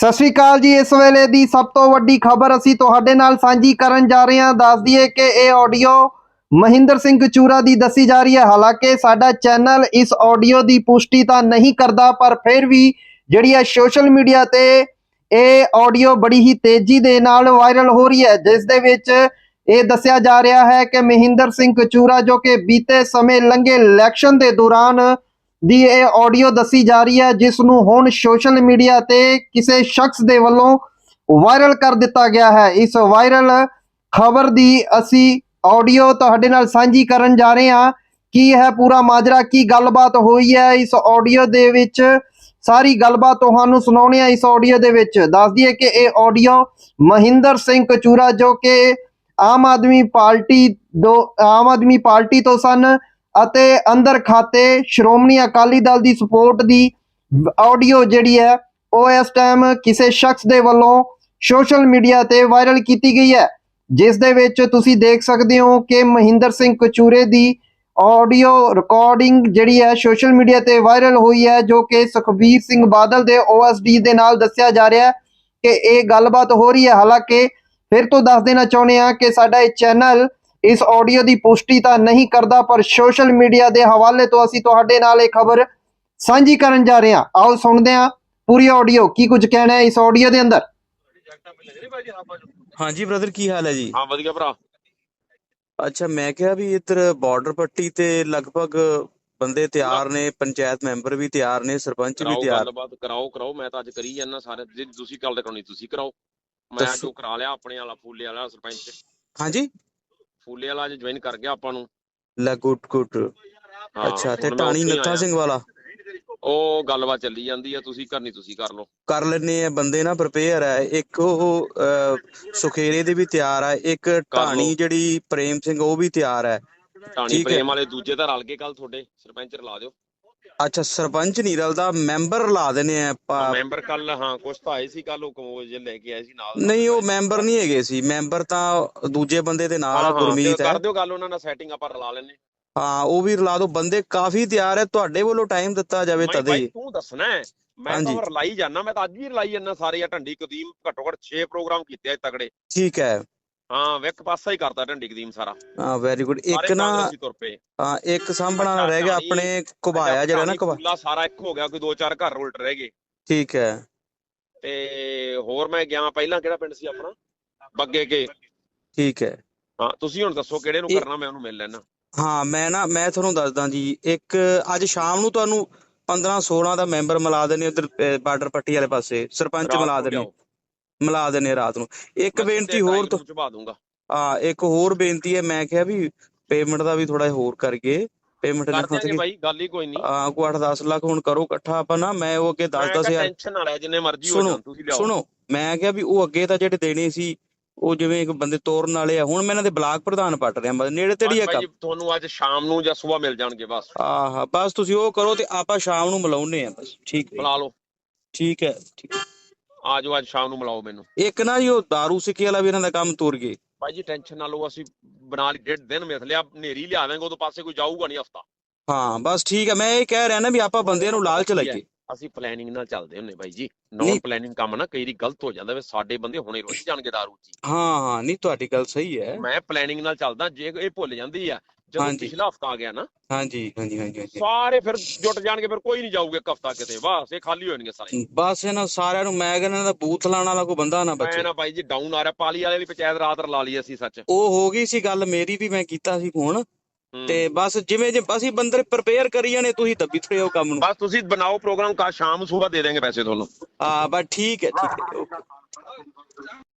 ਸਤਿ ਸ਼੍ਰੀ ਅਕਾਲ ਜੀ, ਇਸ ਵੇਲੇ ਦੀ ਸਭ ਤੋਂ ਵੱਡੀ ਖਬਰ ਅਸੀਂ ਤੁਹਾਡੇ ਨਾਲ ਸਾਂਝੀ ਕਰਨ ਜਾ ਰਹੇ ਹਾਂ। ਦੱਸ ਦਈਏ ਕਿ ਇਹ ਆਡੀਓ ਮਹਿੰਦਰ ਸਿੰਘ ਚੂਰਾ ਦੀ ਦੱਸੀ ਜਾ ਰਹੀ ਹੈ। ਹਾਲਾਂਕਿ ਸਾਡਾ ਚੈਨਲ ਇਸ ਆਡੀਓ ਦੀ ਪੁਸ਼ਟੀ ਤਾਂ ਨਹੀਂ ਕਰਦਾ, ਪਰ ਫਿਰ ਵੀ ਜਿਹੜੀ ਹੈ ਸੋਸ਼ਲ ਮੀਡੀਆ ਤੇ ਇਹ ਆਡੀਓ ਬੜੀ ਹੀ ਤੇਜ਼ੀ ਦੇ ਨਾਲ ਵਾਇਰਲ ਹੋ ਰਹੀ ਹੈ। ਜਿਸ ਦੇ ਵਿੱਚ ਇਹ ਦੱਸਿਆ ਜਾ ਰਿਹਾ ਹੈ ਕਿ ਮਹਿੰਦਰ ਸਿੰਘ ਕਚੂਰਾ ਜੋ ਕਿ ਬੀਤੇ ਸਮੇਂ ਲੰਘੇ ਇਲੈਕਸ਼ਨ ਦੇ ਦੌਰਾਨ ਦੀ ਇਹ ਆਡੀਓ ਦੱਸੀ ਜਾ ਰਹੀ ਹੈ ਜਿਸ ਨੂੰ ਹੁਣ ਸੋਸ਼ਲ ਮੀਡੀਆ ਤੇ ਕਿਸੇ ਸ਼ਖਸ ਦੇ ਵੱਲੋਂ ਵਾਇਰਲ ਕਰ ਦਿੱਤਾ ਗਿਆ ਹੈ। ਇਸ ਵਾਇਰਲ ਖਬਰ ਦੀ ਅਸੀਂ ਆਡੀਓ ਤੁਹਾਡੇ ਨਾਲ ਸਾਂਝੀ ਕਰਨ ਜਾ ਰਹੇ ਹਾਂ। ਕੀ ਹੈ ਪੂਰਾ ਮਾਜਰਾ, ਕੀ ਗੱਲਬਾਤ ਹੋਈ ਹੈ? ਇਸ ਆਡੀਓ ਦੇ ਵਿੱਚ ਸਾਰੀ ਗੱਲਬਾਤ ਤੁਹਾਨੂੰ ਸੁਣਾਉਣੀ ਹੈ ਇਸ ਆਡੀਓ ਦੇ ਵਿੱਚ। ਦੱਸ ਦਈਏ ਕਿ ਇਹ ਆਡੀਓ ਮਹਿੰਦਰ ਸਿੰਘ ਕਚੂਰਾ, ਜੋ ਕਿ ਆਮ ਆਦਮੀ ਪਾਰਟੀ ਦੋ ਆਮ ਆਦਮੀ ਪਾਰਟੀ ਤੋਂ ਸਨ। ਅਤੇ ਅੰਦਰ ਖਾਤੇ ਸ਼੍ਰੋਮਣੀ ਅਕਾਲੀ ਦਲ ਦੀ ਸਪੋਰਟ ਦੀ ਆਡੀਓ ਜਿਹੜੀ ਹੈ, ਉਹ ਇਸ ਟਾਈਮ ਕਿਸੇ ਸ਼ਖਸ ਦੇ ਵੱਲੋਂ ਸੋਸ਼ਲ ਮੀਡੀਆ ਤੇ ਵਾਇਰਲ ਕੀਤੀ ਗਈ ਹੈ, ਜਿਸ ਦੇ ਵਿੱਚ ਤੁਸੀਂ ਦੇਖ ਸਕਦੇ ਹੋ ਕਿ ਮਹਿੰਦਰ ਸਿੰਘ ਕਚੂਰੇ ਦੀ ਆਡੀਓ ਰਿਕਾਰਡਿੰਗ ਜਿਹੜੀ ਹੈ ਸੋਸ਼ਲ ਮੀਡੀਆ ਤੇ ਵਾਇਰਲ ਹੋਈ ਹੈ, ਜੋ ਕਿ ਸੁਖਬੀਰ ਸਿੰਘ ਬਾਦਲ ਦੇ ਓਐਸਡੀ ਦੇ ਨਾਲ ਦੱਸਿਆ ਜਾ ਰਿਹਾ ਹੈ ਕਿ ਇਹ ਗੱਲਬਾਤ ਹੋ ਰਹੀ ਹੈ। ਹਾਲਾਂਕਿ, ਫਿਰ ਤੋਂ ਦੱਸ ਦੇਣਾ ਚਾਹੁੰਦੇ ਹਾਂ ਕਿ ਸਾਡਾ ਇਹ ਚੈਨਲ ਇਸ ਆਡੀਓ ਦੀ ਪੁਸ਼ਟੀ ਤਾਂ ਨਹੀਂ ਕਰਦਾ ਪਰ ਸੋਸ਼ਲ ਮੀਡੀਆ ਦੇ ਹਵਾਲੇ ਤੋਂ ਅਸੀਂ ਤੁਹਾਡੇ ਨਾਲ ਇਹ ਖਬਰ ਸਾਂਝੀ ਕਰਨ ਜਾ ਰਹੇ ਹਾਂ। ਆਓ ਸੁਣਦੇ ਹਾਂ ਪੂਰੀ ਆਡੀਓ ਕੀ ਕੁਝ ਕਹਿਣਾ ਹੈ ਇਸ ਆਡੀਓ ਦੇ ਅੰਦਰ? ਹਾਂਜੀ ਬ੍ਰਦਰ ਕੀ ਹਾਲ ਹੈ ਜੀ? ਹਾਂ ਵਧੀਆ ਭਰਾ। ਅੱਛਾ ਮੈਂ ਕਿਹਾ ਵੀ ਇੱਧਰ ਬਾਰਡਰ ਪੱਟੀ ਤੇ ਲਗਭਗ ਬੰਦੇ ਤਿਆਰ ਨੇ ਪੰਚਾਇਤ ਮੈਂਬਰ ਵੀ ਤਿਆਰ ਨੇ ਸਰਪੰਚ ਵੀ ਤਿਆਰ। ਗੱਲਬਾਤ ਕਰਾਓ ਕਰਾਓ। ਮੈਂ ਤਾਂ ਅੱਜ ਕਰੀ ਜਾਂਦਾ ਸਾਰੇ ਜੇ ਤੁਸੀਂ ਗੱਲ ਕਰਾਉਣੀ ਤੁਸੀਂ ਕਰਾਓ। ਮੈਂ ਦੱਸੋ। ਜੋ ਕਰਾ ਲਿਆ ਆਪਣੇ ਵਾਲਾ ਫੂਲੇ ਵਾਲਾ ਸਰਪੰਚ। ਹਾਂਜੀ? ਫੂਲੇ ਵਾਲਾ ਅੱਜ ਜੁਆਇਨ ਕਰ ਗਿਆ ਆਪਾਂ ਨੂੰ। ਲੈ ਗੁੱਡ ਗੁੱਡ। ਹਾਂ, ਅੱਛਾ ਤੇ ਹੁਣ ਮੈਂ ਟਾਣੀ ਉੱਥੇ ਹੀ ਨੱਥਾ ਆਇਆ। ਸਿੰਘ ਵਾਲਾ? ਉਹ ਗੱਲਬਾਤ ਚੱਲੀ ਜਾਂਦੀ ਆ ਤੁਸੀਂ ਕਰਨੀ ਤੁਸੀਂ ਕਰ ਲਓ। ਕਰ ਲੈਨੇ ਆ ਬੰਦੇ ਨਾ ਪ੍ਰਪੇਅਰ ਹੈ ਇੱਕ ਉਹ ਅਹ, ਸੁਖੇਰੇ ਦੇ ਵੀ ਤਿਆਰ ਹੈ ਇੱਕ ਢਾਣੀ ਲਓ। ਜਿਹੜੀ ਪ੍ਰੇਮ ਸਿੰਘ ਉਹ ਵੀ ਤਿਆਰ ਹੈ ਟਾਣੀ ਠੀਕ ਹੈ। ਪ੍ਰੇਮ ਵਾਲੇ ਦੂਜੇ ਤਾਂ ਰਲ ਕੇ ਕੱਲ ਤੁਹਾਡੇ ਸਰਪੰਚ ਰਲਾ ਦਿਓ। ਅੱਛਾ ਸਰਪੰਚ ਨਹੀਂ ਰਲਦਾ ਮੈਂਬਰ ਲਾ ਦਿੰਨੇ ਆ ਆਪਾਂ। ਮੈਂਬਰ ਕੱਲ ਹਾਂ ਕੁਛ ਤਾਂ ਆਏ ਸੀ ਕੱਲ ਉਹ ਕਮੋਜ ਜੇ ਲੈ ਕੇ ਆਏ ਸੀ ਨਾਲ। ਨਹੀਂ ਉਹ ਮੈਂਬਰ ਨਹੀਂ ਹੈਗੇ ਸੀ ਮੈਂਬਰ ਤਾਂ ਦੂਜੇ ਬੰਦੇ ਦੇ ਨਾਲ ਆ ਗੁਰਮੀਤ ਹੈ। ਕਰ ਦਿਓ ਗੱਲ ਉਹਨਾਂ ਨਾਲ ਸੈਟਿੰਗ ਆਪਾਂ ਰਲਾ ਲੈਨੇ ਹਾਂ। ਉਹ ਵੀ ਰਲਾ ਦੋ ਬੰਦੇ ਕਾਫੀ ਤਿਆਰ ਹੈ ਤੁਹਾਡੇ ਵੱਲੋਂ ਟਾਈਮ ਦਿੱਤਾ ਜਾਵੇ ਤਦੇ। ਹੀ ਤੂੰ ਦੱਸਣਾ। ਮੈਂ। ਤਾਂ ਰਲਾਈ ਜਾਣਾ ਮੈਂ ਤਾਂ ਅੱਜ ਵੀ ਰਲਾਈ ਜਾਣਾ ਸਾਰੇ ਆ ਢੰਡੀ ਕਦੀਮ ਘੱਟੋ ਘੱਟ 6 ਪ੍ਰੋਗਰਾਮ ਕੀਤੇ ਅੱਜ ਤਗੜੇ ਠੀਕ ਹੈ। ਹਾਂ ਵਿਕ ਪਾਸਾ ਹੀ ਕਰਤਾ ਢੰਡੀ ਕਦੀਮ ਸਾਰਾ। ਹਾਂ ਵੈਰੀ ਗੁੱਡ ਇੱਕ ਨਾ ਹਾਂ ਇੱਕ ਸਾਂਭਣਾ ਰਹਿ ਗਿਆ ਆਪਣੇ ਕੁਬਾਇਆ ਜਿਹੜਾ ਨਾ ਕੁਬਾ ਕੁਬਾ ਸਾਰਾ ਇੱਕ ਹੋ ਗਿਆ ਕੋਈ ਦੋ ਚਾਰ ਘਰ ਉਲਟ ਰਹਿ ਗਏ। ਠੀਕ ਹੈ। ਤੇ ਹੋਰ ਮੈਂ ਗਿਆ ਪਹਿਲਾਂ ਕਿਹੜਾ ਪਿੰਡ ਸੀ ਆਪਣਾ? ਬੱਗੇ ਕੇ। ਠੀਕ ਹੈ। ਹਾਂ ਤੁਸੀਂ ਹੁਣ ਦੱਸੋ ਕਿਹੜੇ ਨੂੰ ਕਰਨਾ ਮੈਂ ਉਹਨੂੰ ਮਿਲ ਲੈਣਾ ਹਾਂ ਮੈਂ ਨਾ ਮੈਂ ਤੁਹਾਨੂੰ ਦੱਸਦਾ ਜੀ ਇੱਕ ਅੱਜ ਸ਼ਾਮ ਨੂੰ ਤੁਹਾਨੂੰ 15 16 ਦਾ ਮੈਂਬਰ ਮਿਲਾ ਦੇਣੇ ਉਧਰ ਬਾਰਡਰ ਪੱਟੀ ਵਾਲੇ ਪਾਸੇ ਸਰਪੰਚ ਮਿਲਾ ਦੇਣੇ। ਮਿਲਾ ਦੇਣੇ ਰਾਤ ਨੂੰ। ਇੱਕ ਬੇਨਤੀ ਹੋਰ ਤੋਂ ਚੁਬਾ ਦੂੰਗਾ। ਹਾਂ ਇੱਕ ਹੋਰ ਬੇਨਤੀ ਹੈ ਮੈਂ ਕਿਹਾ ਵੀ ਪੇਮੈਂਟ ਦਾ ਵੀ ਥੋੜਾ ਹੋਰ ਕਰੀਏ। ਪੇਮੈਂਟ ਕਰ ਲਿਖੋ ਤੇ ਬਾਈ ਗੱਲ ਹੀ ਕੋਈ ਨਹੀਂ। ਆ ਕੋ 8-10 ਲੱਖ ਹੁਣ ਕਰੋ ਇਕੱਠਾ ਆਪਾਂ ਨਾ ਮੈਂ ਉਹ ਅੱਗੇ 10-10 ਹਜ਼ਾਰ ਟੈਨਸ਼ਨ ਨਾ ਲੈ ਜਿੰਨੇ ਮਰਜ਼ੀ ਹੋ ਜਾਣ ਤੁਸੀਂ ਲਿਆਓ। ਸੁਣੋ ਮੈਂ ਕਿਹਾ ਵੀ ਉਹ ਅੱਗੇ ਤਾਂ ਜਿਹੜੇ ਦੇਣੇ ਸੀ ਉਹ ਜਿਵੇਂ ਇੱਕ ਬੰਦੇ ਤੋਰਨ ਵਾਲੇ ਆ ਹੁਣ ਮੈਂ ਇਹਨਾਂ ਦੇ ਬਲਾਕ ਪ੍ਰਧਾਨ ਪੱਟ ਰਿਹਾ ਮਤਲਬ ਨੇੜੇ ਤੇੜੀ ਆ ਕੰਮ। ਤੁਹਾਨੂੰ ਅੱਜ ਸ਼ਾਮ ਨੂੰ ਜਾਂ ਸਵੇਰ ਮਿਲ ਜਾਣਗੇ ਬਸ। ਆਹ ਬਸ ਤੁਸੀਂ ਉਹ ਕਰੋ ਤੇ ਆਪਾਂ ਸ਼ਾਮ ਨੂੰ ਮਿਲਾਉਨੇ ਆ ਬਸ ਠੀਕ ਹੈ। ਬੁਲਾ ਲਓ। ਠੀਕ ਹੈ ਠੀਕ ਹੈ। ਆ ਜਾਓ ਅੱਜ ਸ਼ਾਮ ਨੂੰ ਮਿਲਾਓ ਮੈਨੂੰ। ਇੱਕ ਨਾ ਜੀ ਉਹ दारू ਸਿੱਕੇ ਵਾਲਾ ਵੀ ਇਹਨਾਂ ਦਾ ਕੰਮ ਤੁਰ ਗਏ। ਭਾਈ ਜੀ ਟੈਨਸ਼ਨ ਨਾ ਲਓ ਅਸੀਂ ਬਣਾ ਲਈ ਡੇਢ ਦਿਨ ਮਿਥ ਲਿਆ ਹਨੇਰੀ ਲਿਆਵਾਂਗੇ ਉਦੋਂ ਪਾਸੇ ਕੋਈ ਜਾਊਗਾ ਨਹੀਂ ਹਫਤਾ। ਹਾਂ ਬਸ ਠੀਕ ਹੈ ਮੈਂ ਇਹ ਕਹਿ ਰਿਹਾ ਨਾ ਵੀ ਆਪਾਂ ਬੰਦਿਆਂ ਨੂੰ ਲਾਲਚ ਲਾਈਏ। ਅਸੀਂ ਪਲੈਨਿੰਗ ਨਾਲ ਚੱਲਦੇ ਹੁੰਨੇ ਬਾਈ ਜੀ। ਨੌਨ ਪਲੈਨਿੰਗ ਕੰਮ ਨਾ ਕਈ ਵਾਰੀ ਗਲਤ ਹੋ ਜਾਂਦਾ ਵੇ ਸਾਡੇ ਬੰਦੇ ਹੁਣੇ ਰੁੱਝ ਜਾਣਗੇ ਦਾਰੂ 'ਚ। ਹਾਂ। ਹਾਂ ਨਹੀਂ ਤੁਹਾਡੀ ਗੱਲ ਸਹੀ ਹੈ। ਮੈਂ ਪਲੈਨਿੰਗ ਨਾਲ ਚੱਲਦਾ ਜੇ ਇਹ ਭੁੱਲ ਜਾਂਦੀ ਆ ਜਦੋਂ। ਪਿਛਲਾ ਹਫਤਾ ਆ ਗਿਆ ਨਾ ਹਾਂਜੀ ਹਾਂਜੀ ਹਾਂਜੀ ਸਾਰੇ ਫਿਰ ਜੁਟ ਜਾਣਗੇ ਫਿਰ ਕੋਈ ਨਹੀਂ ਜਾਊਗਾ ਹਫਤਾ ਕਿਤੇ। ਬਸ ਇਹ ਖਾਲੀ ਹੋ ਜਾਣਗੇ ਸਾਰੇ। ਬਸ ਇਹਨਾਂ ਸਾਰਿਆਂ ਨੂੰ ਮੈਂ ਕਹਿੰਦਾ ਦਾ ਬੂਥ ਲਾਣ ਵਾਲਾ ਕੋਈ ਬੰਦਾ ਨਾ ਮੈਂ ਬਚੇ ਨਾ ਬਾਈ ਜੀ ਡਾਊਨ ਆ ਰਿਹਾ ਪਾਲੀ ਵਾਲੇ ਦੀ ਪੰਚਾਇਤ ਰਾਤ ਰਲਾ ਲਈ ਅਸੀਂ ਸੱਚ। ਉਹ ਹੋ ਗਈ ਸੀ ਗੱਲ ਮੇਰੀ ਵੀ ਮੈਂ ਕੀਤਾ ਸੀ ਫੋਨ। ਹੂੰ। ਤੇ ਬਸ ਜਿਵੇਂ ਜੇ ਅਸੀਂ ਬੰਦੇ ਪ੍ਰਪੇਅਰ ਕਰੀ ਜਾਣੇ ਤੁਸੀਂ ਦੱਬੀ ਥੜੇ ਉਹ ਕੰਮ ਨੂੰ। ਬਸ ਤੁਸੀਂ ਬਣਾਓ ਪ੍ਰੋਗਰਾਮ ਕਾ ਸ਼ਾਮ ਸਵੇਰ ਦੇ ਦੇਣਗੇ ਪੈਸੇ ਤੁਹਾਨੂੰ। ਹਾਂ ਬਸ ਠੀਕ ਹੈ ਠੀਕ ਹੈ ਓਕੇ।